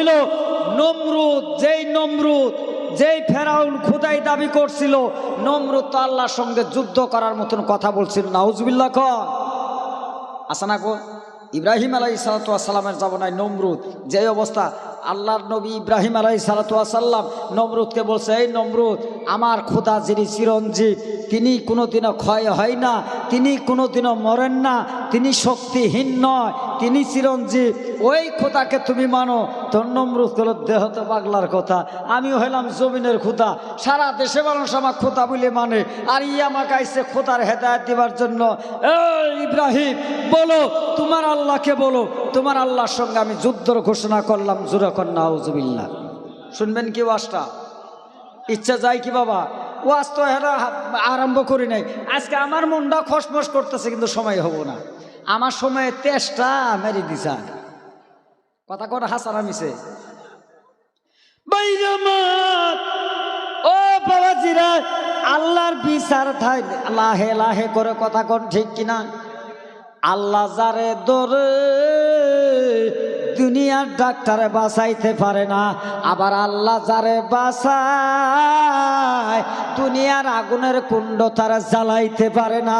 বলছিল নমরুদ, যেই নমরুদ, যেই ফেরাউন খুদাই দাবি করছিল, নমরুদ তো আল্লাহর সঙ্গে যুদ্ধ করার মতন কথা বলছিল নাউজবিল্লা খ আসানা কো ইব্রাহিম আলাই সালাতামের নাই নমরুদ যে অবস্থা আল্লাহর নবী ইব্রাহিম আলাই সালাতাম নমরুদকে বলছে, এই নমরুদ, আমার খোদা যিনি চিরঞ্জীব, তিনি কোনোদিনও ক্ষয় হয় না, তিনি কোনোদিনও মরেন না, তিনি শক্তিহীন নয়, তিনি চিরঞ্জীব। ওই খোদাকে তুমি মানো। তোর নমরুদ হলো দেহ তো পাগলার কথা, আমিও হইলাম জমিনের খোদা। সারা দেশে মানুষ আমার খোদা বলে মানে আর ই আমাকে আইসে খোদার হেদায়ত দিবার জন্য। এই ইব্রাহিম, বলো, তোমার আল্লাহকে বলো তোমার আল্লাহর সঙ্গে আমি যুদ্ধর ঘোষণা করলাম জুরাকন নাউজুবিল্লাহ। শুনবেন কি ওয়াজটা? ইচ্ছা যায় কি বাবা? ওয়াজ তো আরম্ভ করি নাই। আজকে আমার মনটা খসমস করতেছে, কিন্তু সময় হব না। আমার সময়ে তেষ্টা মেরি দিছা। কথা হাসান আমিছে। বাইরামাত ও আল্লাহর বিচার ঠাই লাহে লাহে করে কথা কন ঠিক কিনা? আল্লাহ যারে দরে দুনিয়ার ডাক্তারে বাঁচাইতে পারে না। আবার আল্লাহ যারে বাঁচায়, দুনিয়ার আগুনের কুণ্ড তারা জ্বালাইতে পারে না।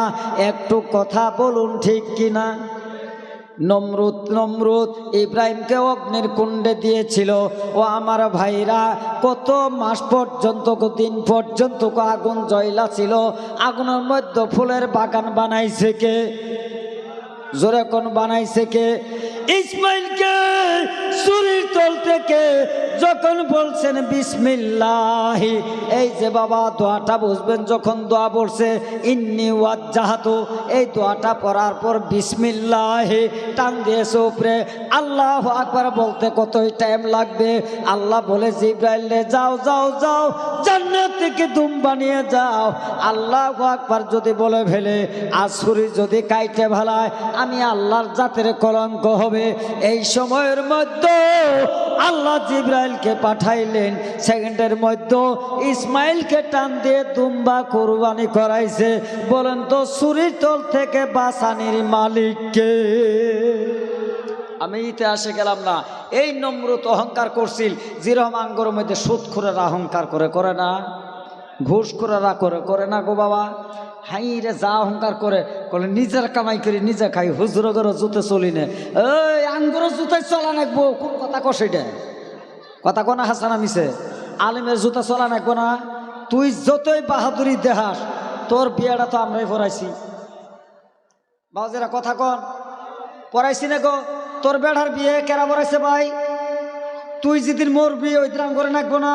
একটু কথা বলুন ঠিক কিনা? নমরুদ নমরুদ, ইব্রাহিমকে অগ্নির কুণ্ডে দিয়েছিল। ও আমার ভাইরা, কত মাস পর্যন্ত দিন পর্যন্ত আগুন জয়লা ছিল আগুনের মধ্যে ফুলের বাগান বানাইছে কে? জোরে কোন বানাইছে কে? ইসমাইলকে কে থেকে যখন বলছেন, বিসমিল্লাহি এই যে বাবা, দোয়াটা বুঝবেন যখন দোয়া বলছে ইন্নি ওয়াজ্জাহাতু এই দোয়াটা পড়ার পর বিসমিল্লাহি টান দিয়েছে উপরে। আল্লাহ আকবার বলতে কতই টাইম লাগবে? আল্লাহ বলে, জিব্রাইলে যাও যাও যাও, জান্নাত থেকে দুম বানিয়ে যাও। আল্লাহ আকবার যদি বলে ফেলে আর যদি কাইটে ভেলায় আমি আল্লাহর জাতের কলঙ্ক হবে। এই সময়ের মধ্যে আল্লাহ জিব্রাইলকে পাঠাইলেন। সেকেন্ডের মধ্যে ইসমাইলকে টান দিয়ে দুম্বা কোরবানি করাইছে। বলেন তো ছুরির তল থেকে বাসানির মালিককে? আমি ইতিহাসে গেলাম না। এই নম্রত অহংকার করছিল, যেরকম আঙ্গরের মধ্যে করে অহংকার করে করে না? ঘুষ করে করে করে না গো বাবা? হাই রে যা অহংকার করে বলে নিজের কামাই করি, নিজে খাই হুজুর করে জুতে চলি নে। এই আঙ্গুর জুতাই চলা নাকবো, কোন কথা কষাইটা কথা কোনা হাসানা মিছে আলিমের জুতা চলা না? তুই যতই বাহাদুরি দেহাস তোর বিয়েটা তো আমরাই পড়াইছি বাবাজেরা কথা কন পড়াইছি না গো। তোর বেড়ার বিয়ে কেরা পড়াইছে ভাই? তুই যেদিন মরবি, ওই দিন করে নাকবো না।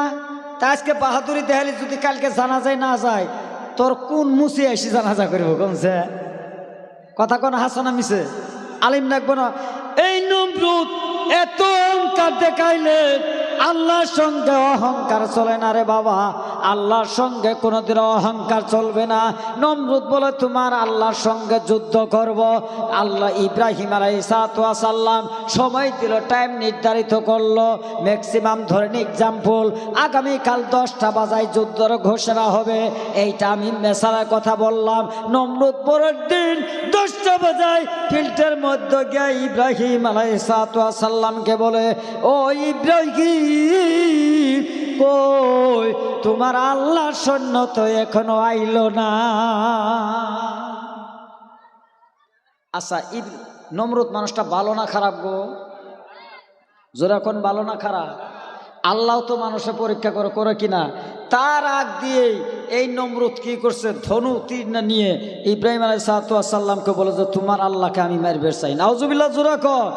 তা আজকে বাহাদুরি দেহালি যদি কালকে জানা যায় না যায়, তোর কোন মুসি আইসি জানাজা করব, কমছে? কথা কোন হাসানা মিছে আলিম নাকবো না। এই নমরুদ, এত অহংকার দেখাইলে আল্লাহর সঙ্গে অহংকার চলে না রে বাবা। আল্লাহর সঙ্গে কোনোদিন অহংকার চলবে না। নমরুদ বলে, তোমার আল্লাহর সঙ্গে যুদ্ধ করব। আল্লাহ ইব্রাহিম আলাই সাল্লাম সময় দিল টাইম নির্ধারিত করল। ম্যাক্সিমাম ধরেন এক্সাম্পল আগামীকাল দশটা বাজায় যুদ্ধর ঘোষণা হবে। এইটা আমি মেসালার কথা বললাম। নমরুদ পরের দিন দশটা বাজায় ফিল্টের মধ্যে গিয়ে ইব্রাহিম আলাই সাল্লামকে বলে, ও ইব্রাহিম, কই তোমার আল্লাহ সৈন্য তো এখনও আইলো না। আচ্ছা ঈদ নমরুদ মানুষটা ভালো না খারাপ গো? জোরে এখন ভালো না খারাপ? আল্লাহ তো মানুষে পরীক্ষা করে করে কিনা তার আগ দিয়েই এই নমরুদ কি করছে? ধনু তীর না নিয়ে ইব্রাহিম আলাই সাল্লামকে বলে যে, তোমার আল্লাহকে আমি মারবে চাই। নাওজুবিল্লা জোরা কর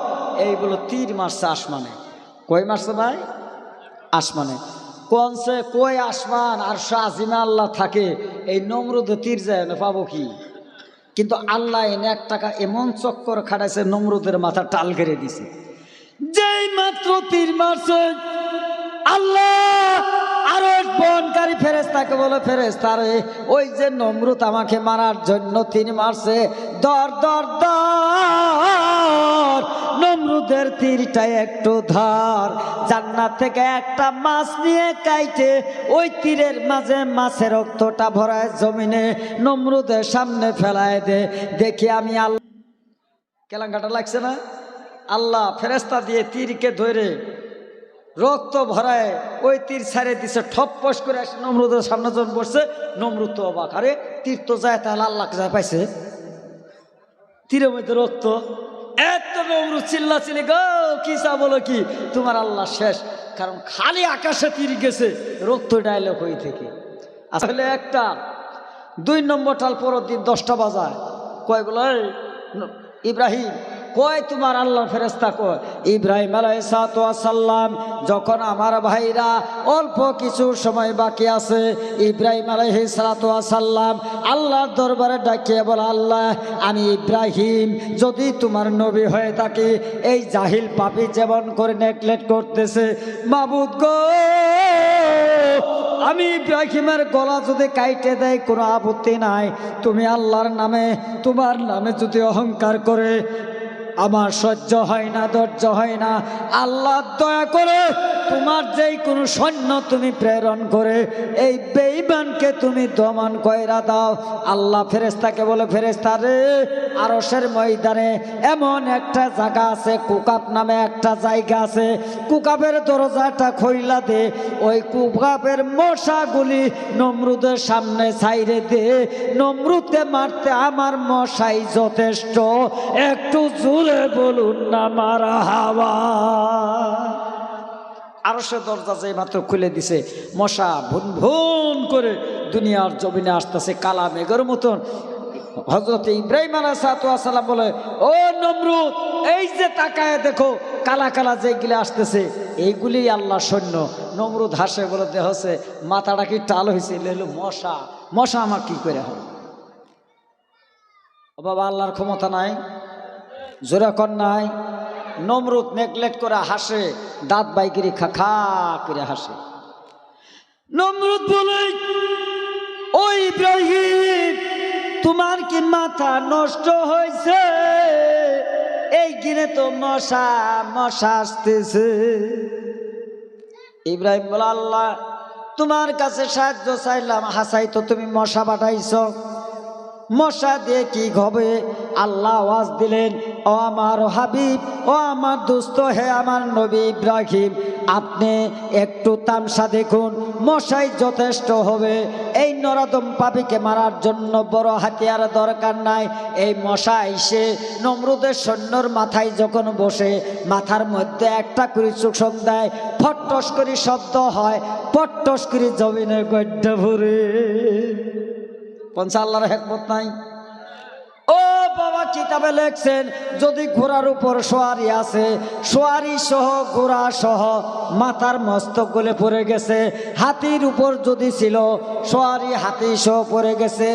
এই বলে তীর মারছে আসমানে। কই মারছে ভাই? আসমানে। কোনসে কই আসমান আর শাহিমা আল্লাহ থাকে, এই নমরুদে তীর যায় না পাবো কি? কিন্তু আল্লাহ এনে এক টাকা এমন চক্কর খাটাইছে, নমরুদের মাথা টাল ঘেরে দিছে। যেই মাত্র তীর মারছে, আল্লাহ আরও বনকারী ফেরেস্তাকে বলে ফেরেস্তারে ওই যে নমরুদ আমাকে মারার জন্য তিনি মারছে দর দর দর নমরুদের তীরটা একটু ধর। জান্নাত থেকে একটা মাছ নিয়ে কাইটে, ওই তীরের মাঝে মাছের রক্তটা ভরায় জমিনে, নমরুদের সামনে ফেলায় দে। দেখি আমি আল্লাহ কেলাঙ্গাটা লাগছে না? আল্লাহ ফেরেস্তা দিয়ে তীরকে ধরে রক্ত ভরায় ওই তীর ছাড়ে দিছে ঠপ্পস করে এসে নমরুদের সামনে জন বসছে, নমরুদ তো অবাক। আরে, তীর তো যায় তাহলে আল্লাহ যায় পাইছে। তীরের মধ্যে রক্ত এত নমরুদ চিল্লা চিল্লি গো, কি বলো কি? তোমার আল্লাহ শেষ, কারণ খালি আকাশে তীর গেছে, রক্ত ডায়লগ হয়ে থেকে। আসলে একটা, দুই নম্বর টাল পরের দিন দশটা বাজায়। কয় বলো ইব্রাহিম কয় তোমার আল্লাহ ফেরেস্তা কয়? ইব্রাহিম আলাইসালাম যখন আমার ভাইরা অল্প কিছু সময় বাকি আছে, ইব্রাহিম আলাইহি সালাম আল্লাহর দরবারে ডাকিয়ে বলে, আল্লাহ, আমি ইব্রাহিম, যদি তোমার নবী হয়ে থাকি, এই জাহিল পাপি যেমন করে নেগলেক্ট করতেছে, মাবুদ গো, আমি ইব্রাহিমের গলা যদি কাইটে দেয়, কোনো আপত্তি নাই। তুমি আল্লাহর নামে, তোমার নামে যদি অহংকার করে আমার সহ্য হয় না, ধৈর্য হয় না। আল্লাহ দয়া করে তোমার যেই কোনো সৈন্য তুমি প্রেরণ করে, এই বেইমানকে তুমি দমন কয়রা দাও। আল্লাহ ফেরেস্তাকে বলে ফেরেস্তা রে আরসের ময়দানে এমন একটা জায়গা আছে কুকাপ নামে একটা জায়গা আছে। কুকাপের দরজাটা খইলা দে, ওই কুকাপের মশাগুলি নমরুদের সামনে ছাইরে দে। নমরুদকে মারতে আমার মশাই যথেষ্ট। একটু জুড়ে বলুন না, মারা হাওয়া। আরও সে দরজা যে মাত্র খুলে দিছে, মশা ভুন ভুন করে দুনিয়ার জমিনে আসতেছে কালা মেঘের মতন। হজরত ইব্রাহিম আলাহাতাম বলে, ও নমরুদ, এই যে তাকায় দেখো, কালা কালা যেগুলি আসতেছে, এইগুলি আল্লাহ সৈন্য। নমরুদ হাসে, বলে দেহছে মাথাটা কি টাল হয়েছে এলো, মশা মশা আমার কি করে হবে? ও বাবা, আল্লাহর ক্ষমতা নাই। জোরাকর নাই। নমরুদ নেগলেক্ট করে হাসে, দাঁত বাইকিরি খা খা করে হাসে। নমরুদ বলে ও ইব্রাহিম, তোমার কি মাথা নষ্ট হয়েছে এই গিরে তো মশা মশা আসতেছে। ইব্রাহিম বলে, আল্লাহ, তোমার কাছে সাহায্য চাইলাম, হাসাই তো তুমি মশা পাঠাইছ। মশা দিয়ে কি হবে? আল্লাহ আওয়াজ দিলেন ও আমার হাবিব, ও আমার দুস্থ হে আমার নবী ইব্রাহিম, আপনি একটু তামসা দেখুন, মশাই যথেষ্ট হবে। এই নরাদম পাপিকে মারার জন্য বড় হাতিয়ার দরকার নাই। এই মশা এসে নমরুদের সৈন্যর মাথায় যখন বসে, মাথার মধ্যে একটা করে চুষণ দেয়, ফট্টস করে শব্দ হয় পট্টস করে জমিনে গড্ড ভরে। পঞ্চা আল্লাহর হেকমত নাই। ও কিতাবে লেখছেন, যদি ঘোড়ার উপর সোয়ারি আছে, সোয়ারি সহ, ঘোড়া সহ মাথার মস্তক গলে পড়ে গেছে, হাতির উপর যদি ছিল, সোয়ারি হাতি সহ পড়ে গেছে,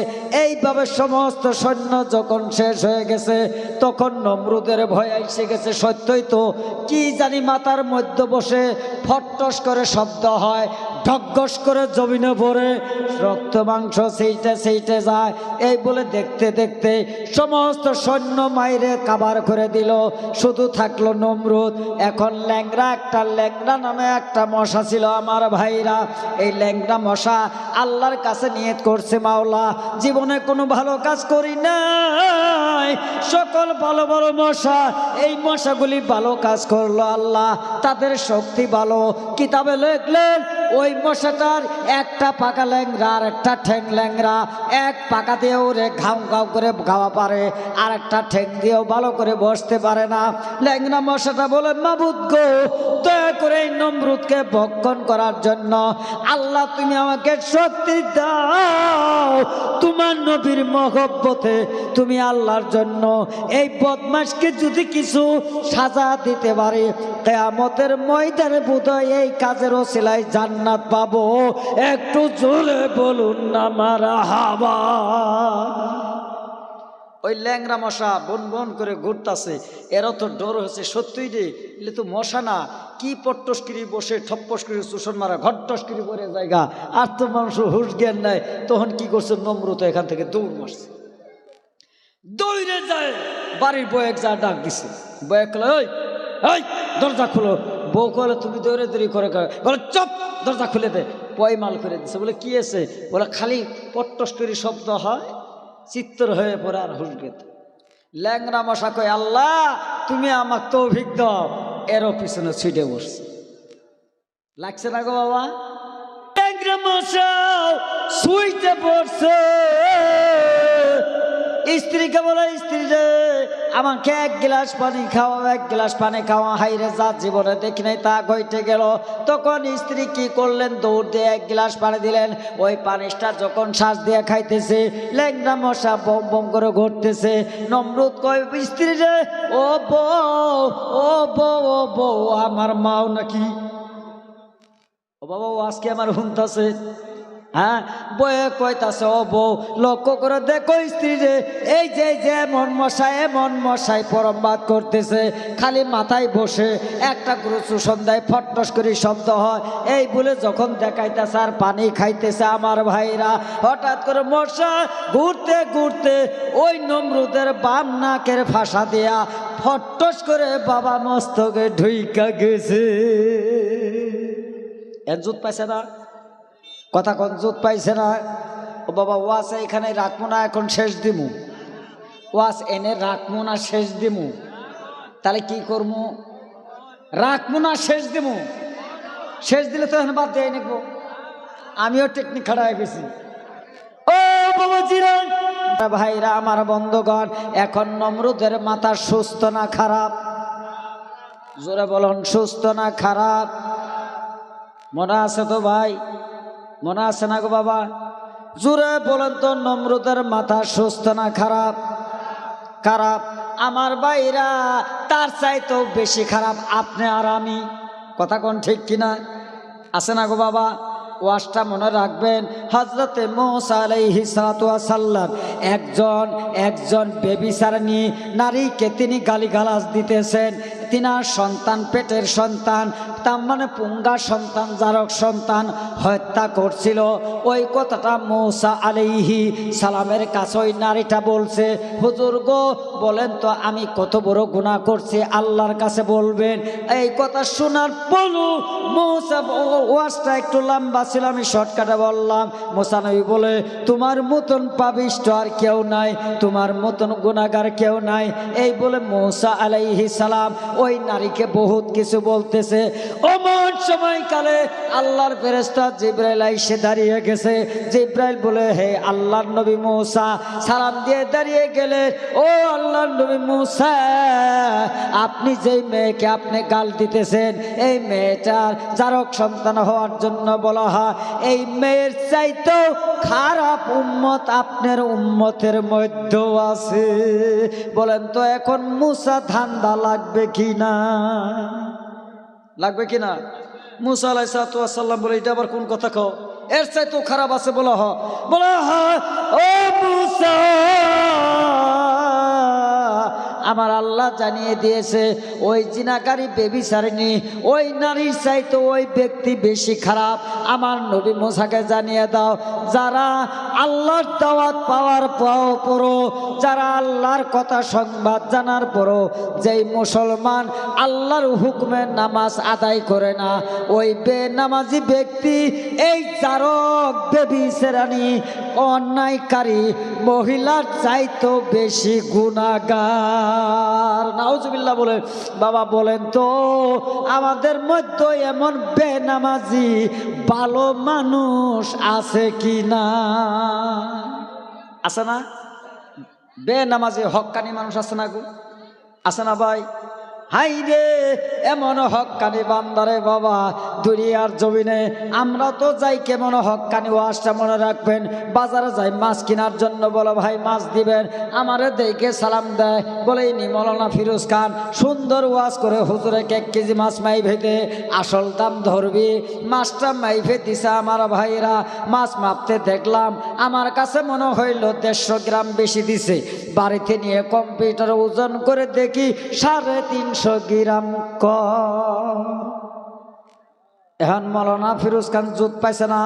এইভাবে সমস্ত সৈন্য যখন শেষ হয়ে গেছে, তখন নমরুদের ভয় এসে গেছে, সত্যই তো, কি জানি মাথার মধ্যে বসে ফট্টস করে শব্দ হয় ঢকঢস করে জমিনে পড়ে রক্ত, মাংস সেইটা সেইটে যায়। এই বলে দেখতে দেখতে সমস্ত সৈন্য মাইরে কাবার করে দিল। শুধু থাকল নমরুদ। এখন ল্যাংরা একটা ল্যাংরা নামে একটা মশা ছিল আমার ভাইরা। এই ল্যাংরা মশা আল্লাহর কাছে নিয়ত করছে মাওলা। জীবনে কোনো ভালো কাজ করি নাই। সকল ভালো ভালো মশা, এই মশাগুলি ভালো কাজ করল আল্লাহ। তাদের শক্তি ভালো। কিতাবে লিখলেন ওই মশাটার একটা পাকা ল্যাংরা আর একটা ঠ্যাং ল্যাংরা এক পাকা দিয়েও রে ঘাম ঘাম করে গাওয়া পারে, আর একটা ঠ্যাং দিয়েও ভালো করে বসতে পারে না। ল্যাংরা মশাটা বলে, মাবুদ গো, দয়া করে এই নমরুদকে ভক্ষণ করার জন্য। আল্লাহ, তুমি আমাকে শক্তি দাও। তোমার নবীর মহব্বতে তুমি আল্লাহর জন্য এই বদমাসকে যদি কিছু সাজা দিতে পারে, কেয়ামতের ময়দানে বোধহয় এই কাজেরও সেলাই ওসিলায় জান্নাত পাবো। একটু জোরে বলুন না মারা হাওয়া ওই ল্যাংরা মশা বন বন করে ঘুরতাছে। এরা তো ডর হয়েছে, সত্যিই রে। এলে তো মশা না। কি পট্টস্কিরি বসে, ঠপ্পস্কিরি, চুষণ মারা, ঘট্টস্কিরি পরে জায়গা। আর তো মানুষ হুশ জ্ঞান নাই। তখন কি করছে? নম্রত এখান থেকে দৌড় মারছে। দৌড়ে যায়, বাড়ির বয়েক যা ডাক দিছে। বয়েক ওই, দরজা খুলো। বউ কলে তুমি দৌড়ে দৌড়ি করে বলে, চপ, দরজা খুলে দে। পয়মাল করে দিছে। বলে, কি আছে বলে, খালি পট্টস্করি শব্দ হয়, চিত্তর হয়ে পড়ে আর হুসগে ল্যাংরা মশা কয়, আল্লাহ, তুমি আমাকে তৌফিক দাও। এরও পিছনে ছুটে বসছে। লাগছে না গো বাবা? ট্যাংরা মশা শুইতে পড়ছে। স্ত্রীকে বলে স্ত্রী রে আমাকে এক গ্লাস পানি খাওয়া এক গ্লাস পানি খাওয়া হাইরে যা জীবনে দেখি নাই, তা গইতে গেল। তখন স্ত্রী কি করলেন? দৌড় দিয়ে এক গ্লাস পানি দিলেন। ওই পানিটা যখন শ্বাস দিয়ে খাইতেছে ল্যাংরা মশা বম বম করে ঘুরতেছে। নমরুদ কয়, স্ত্রী রে ও বউ ও বউ ও বউ, আমার মাও নাকি? ও বাবা, ও আজকে আমার হুনতাছে। হ্যাঁ বয়ে ও বউ, লক্ষ্য করে দেখো স্ত্রী যে, এই যে যে মন মশাই মন মশাই পরমবাদ করতেছে। খালি মাথায় বসে একটা গুরু সন্ধ্যায় ফটফস করে শব্দ হয়। এই বলে যখন দেখাইতেছে আর পানি খাইতেছে আমার ভাইরা, হঠাৎ করে মশা ঘুরতে ঘুরতে ওই নমরুদের বাম নাকের ফাঁসা দেয়া ফটফস করে বাবা মস্তকে ঢুইকা গেছে। এর জুত পাইছে না? কথা কোন জুত পাইছে না? ও বাবা ওয়াস এখানে রাখব না, এখন শেষ দিমু। ওয়াস এনে রাখব না, শেষ দিমু। তাহলে কি করব রাখব না, শেষ দিমু। শেষ দিলে তো এখন বাদ দিয়ে নিব। আমিও টেকনিক খাড়া হয়ে গেছি। ও বাবা জিরান ভাইরা, আমার বন্ধগণ, এখন নমরুদের মাথা সুস্থ না খারাপ? জোরে বলুন, সুস্থ না খারাপ? মনে আছে তো ভাই? মনে আছে না গো বাবা? জোরে বলেন তো, নমরুদের মাথা সুস্থ না খারাপ? খারাপ। আমার বাইরা তার চাইতেও বেশি খারাপ আপনি আর আমি। কথা কোন ঠিক কিনা? আছে না গো বাবা? ওয়াশটা মনে রাখবেন হজরতে মোসা আলাইহি সাল্লাম একজন একজন বেবিচারণী নারীকে তিনি গালিগালাজ দিতেছেন। তিনার সন্তান, পেটের সন্তান, তার মানে পুঙ্গা সন্তান, জারক সন্তান হত্যা করছিল। ওই কথাটা মৌসা আলাইহি সালামের কাছে ওই নারীটা বলছে, হুজুর গো, বলেন তো আমি কত বড় গুনাহ করছি, আল্লাহর কাছে বলবেন? এই কথা শোনার পরও মৌসা ওয়াজটা একটু লম্বা ছিল, আমি শর্টকাটে বললাম মোসানবী বলে, তোমার মতন পাবিষ্ট আর কেউ নাই, তোমার মতন গুণাগার কেউ নাই। এই বলে মৌসা আলাইহি সালাম ওই নারীকে বহুত কিছু বলতেছে। অমন সময়কালে আল্লাহর ফেরেস্তা জিব্রাইল আইসে দাঁড়িয়ে গেছে। জিব্রাইল বলে, হে আল্লাহর নবী মৌসা, সালাম দিয়ে দাঁড়িয়ে গেলে, ও আল্লাহর নবী মৌসা, আপনি যেই মেয়েকে আপনি গাল দিতেছেন, এই মেয়েটার জারক সন্তান হওয়ার জন্য বলা হয়, এই মেয়ের চাইতেও খারাপ উম্মত আপনার উম্মতের মধ্যেও আছে। বলেন তো, এখন মুসা ধান্দা লাগবে কি? না। লাগবে কি না? মুসা আলাইসাল্লাম বলে, এটা আবার কোন কথা কও? এর চাইতেও খারাপ আছে বলা হ। বলা হ ও মুসা! আমার আল্লাহ জানিয়ে দিয়েছে, ওই জিনাকারী বেবি সারেনি ওই নারীর চাইতে ওই ব্যক্তি বেশি খারাপ। আমার নবী মোসাকে জানিয়ে দাও, যারা আল্লাহর দাওয়াত পাওয়ার পরও যারা আল্লাহর কথা সংবাদ জানার পরও, যেই মুসলমান আল্লাহর হুকুমের নামাজ আদায় করে না, ওই বেনামাজি ব্যক্তি, এই চারক বেবি সেরানি অন্যায়কারী মহিলার চাইতেও বেশি গুণাগার নাউজুবিল্লাহ বলে, বাবা বলেন তো, আমাদের মধ্যে এমন বেনামাজি ভালো মানুষ আছে কি না? আছে না? বেনামাজি হকানি মানুষ আছে না গো? আছে না ভাই? হাই রে, এমন হকানি বান্দারে বাবা, দুনিয়ার জমিনে আমরা তো যাই কেমন হকানি ওয়াজটা মনে রাখবেন, বাজারে যাই মাছ কেনার জন্য বলো ভাই মাছ দিবেন, আমারে দেখে সালাম দেয়, বলে মৌলানা ফিরোজ খান, সুন্দর ওয়াজ করে হুজুরে এক কেজি মাছ মাই ভেদে আসল দাম ধরবি, মাছটা মাইফে দিছে আমার ভাইরা, মাছ মাপতে দেখলাম, আমার কাছে মনে হইল দেড়শো গ্রাম বেশি দিছে, বাড়িতে নিয়ে কম্পিউটার ওজন করে দেখি সাড়ে তিনশো গ্রাম কম এখন মৌলানা ফিরোজ খান জুত পাইছে না।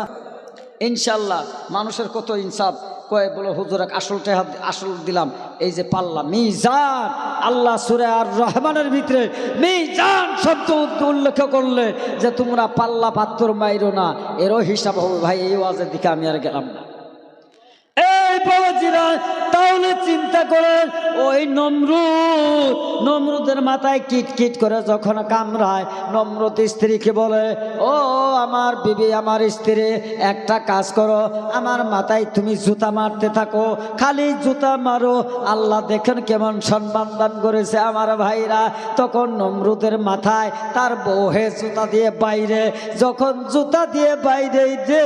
ইনশাল্লাহ মানুষের কত ইনসাফ। কয়ে বলে, হুজুর আসল টেহা, আসল দিলাম। এই যে পাল্লা, মিজান। আল্লাহ সুরে আর রহমানের ভিতরে মিজান শব্দ উল্লেখ করলে যে তোমরা পাল্লা পাত্তর মাইরো না। এরও হিসাব হবে। ভাই, এই ওয়াজের দিকে আমি আর গেলাম না। এই বাবাজিরা তাহলে চিন্তা করেন ওই নমরুদ, নমরুদের মাথায় কিট কিট করে যখন কামড়ায়, নমরুদ স্ত্রীকে বলে, ও আমার বিবি, আমার স্ত্রী, একটা কাজ করো, আমার মাথায় তুমি জুতা মারতে থাকো, খালি জুতা মারো। আল্লাহ দেখেন কেমন সম্মান দান করেছে আমার ভাইরা। তখন নমরুদের মাথায় তার বউহে জুতা দিয়ে বাইরে, যখন জুতা দিয়ে বাইরে দে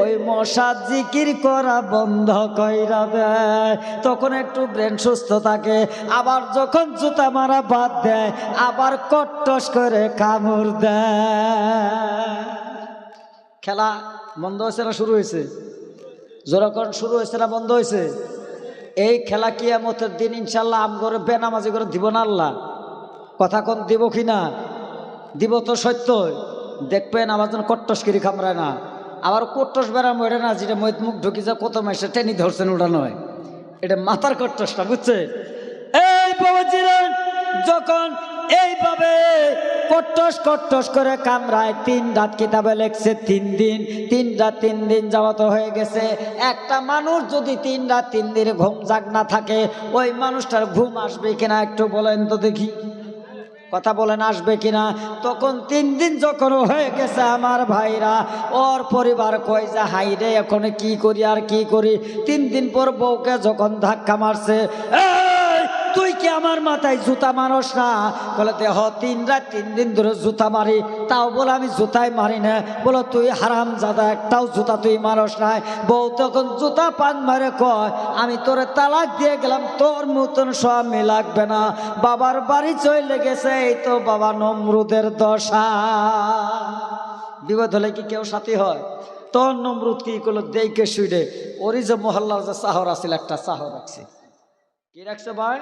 ওই মশা জিকির করা বন্ধ কইরা দেয়। তখন একটু ব্রেন সুস্থ থাকে, আবার যখন জুতা মারা বাদ দেয়, আবার কট্টস করে কামড় দেয়। খেলা বন্ধ হয়েছে না শুরু হয়েছে? যখন শুরু হয়েছে না বন্ধ হয়েছে? এই খেলা কিয়ামতের দিন ইনশাল্লাহ আম করে বেনামাজি করে দিব না আল্লাহ। কথা কোন দিব কি না? দিব তো সত্য। দেখবেন আমার জন্য কট্টসকিরি খামড়ায় না। আবার কট্টস বেড়াম ওটা না, যেটা মৈত মুখ ঢুকি যা কত মাসে টেনি ধরছেন ওটা নয় এটা মাথার কট্টসটা, বুঝছে? এই বাবাজিরা যখন এইভাবে কট্টস কট্টস করে কামরায় তিন রাত কিতাবে লেখছে, তিন দিন, তিন রাত তিন দিন যাওয়া তো হয়ে গেছে। একটা মানুষ যদি তিন রাত তিন দিন ঘুম জাগ না থাকে, ওই মানুষটার ঘুম আসবে কিনা একটু বলেন তো দেখি। কথা বলেন আসবে কিনা? তখন তিন দিন যখন হয়ে গেছে আমার ভাইরা ওর পরিবার কয় যে হাই রে এখন কি করি আর কি করি? তিন দিন পর বউকে যখন ধাক্কা মারছে "এই, তুই কি আমার মাথায় জুতা মারস না? বলে, দেহ, তিন রাত তিন দিন ধরে জুতা মারি। তাও বলে, আমি জুতাই মারি না। বলো, তুই হারাম জাদা একটাও জুতা তুই মারস নাই। বউ তখন জুতা পান মারে কয়, আমি তোরে তালাক দিয়ে গেলাম, তোর মতন স্বামী লাগবে না। বাবার বাড়ি চলে গেছে, এই তো বাবা নমরুদের দশা। বিপদ হলে কি কেউ সাথী হয়? তোর নমরুদ কি করল দেইকে শুইডে ওরই যে মহল্লার যে চাহর আছিল, একটা চাহর রাখছে কি রাখছে ভাই?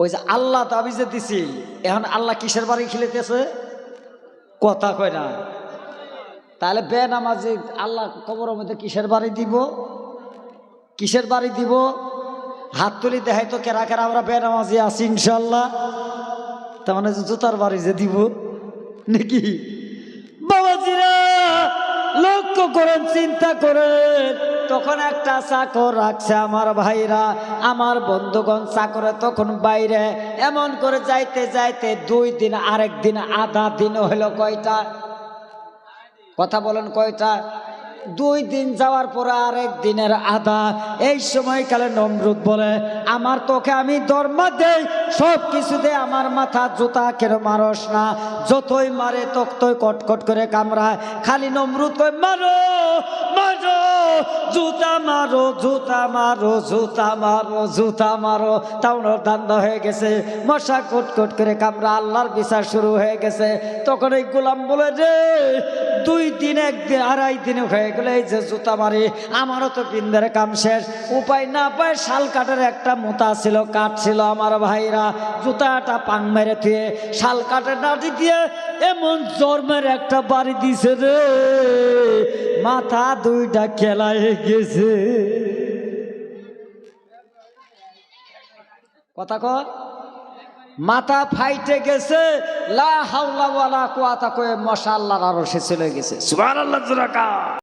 ওই যে আল্লাহ যে দিছি এখন আল্লাহ কিসের বাড়ি খেলিতেছে কথা কয় না। তাহলে বে নামাজি আল্লাহ কবরের মধ্যে কিসের বাড়ি দিব? কিসের বাড়ি দিব? হাত তুলি দেখাই তো কেরা কেরা আমরা বে নামাজি আছি ইনশাল্লাহ তার মানে জুতার বাড়ি যে দিব? নাকি? বাবাজিরা, লক্ষ্য করেন, চিন্তা করেন। তখন একটা চাকর রাখছে আমার ভাইরা। আমার বন্ধুগণ চাকরে তখন বাইরে। এমন করে যাইতে যাইতে দুই দিন, আরেক দিন, আধা দিন হলো কয়টা? কথা বলেন কয়টা? দুই দিন যাওয়ার পরে আরেক দিনের আধা এই সময়কালে নমরুদ বলে, আমার তোকে আমি দরমা দেই সব কিছু দে আমার মাথা জুতা কেন মারস না? যতই মারে, ততই কটকট করে কামড়ায়। খালি নমরুদ কয়, মারো মারো, জুতা মারো জুতা মারো জুতা মারো জুতা মারো। তাও ধান্দা হয়ে গেছে। মশা কটকট করে কামড়া আল্লাহর বিচার শুরু হয়ে গেছে। তখন এই গোলাম বলে, রে দুই দিন একদিন আড়াই দিন হয়ে গেলে, এই যে জুতা মারি, আমারও তো বিন্দের কাম শেষ। উপায় না পায় শাল কাঠের একটা মোতা ছিল, কাঠ ছিল আমার ভাইরা। জুতাটা পাং মেরে থুয়ে শাল কাঠের নাটি দিয়ে এমন জন্মের একটা বাড়ি দিছে রে। মাথা দুইটা খেলায় গেছে। কথা কর মাথা ফাইটে গেছে, লা হাওলা ওয়ালা কুয়াতা কয়ে মশা আল্লাহর আরও চলে গেছে। সুবহানাল্লাহ জোরাকা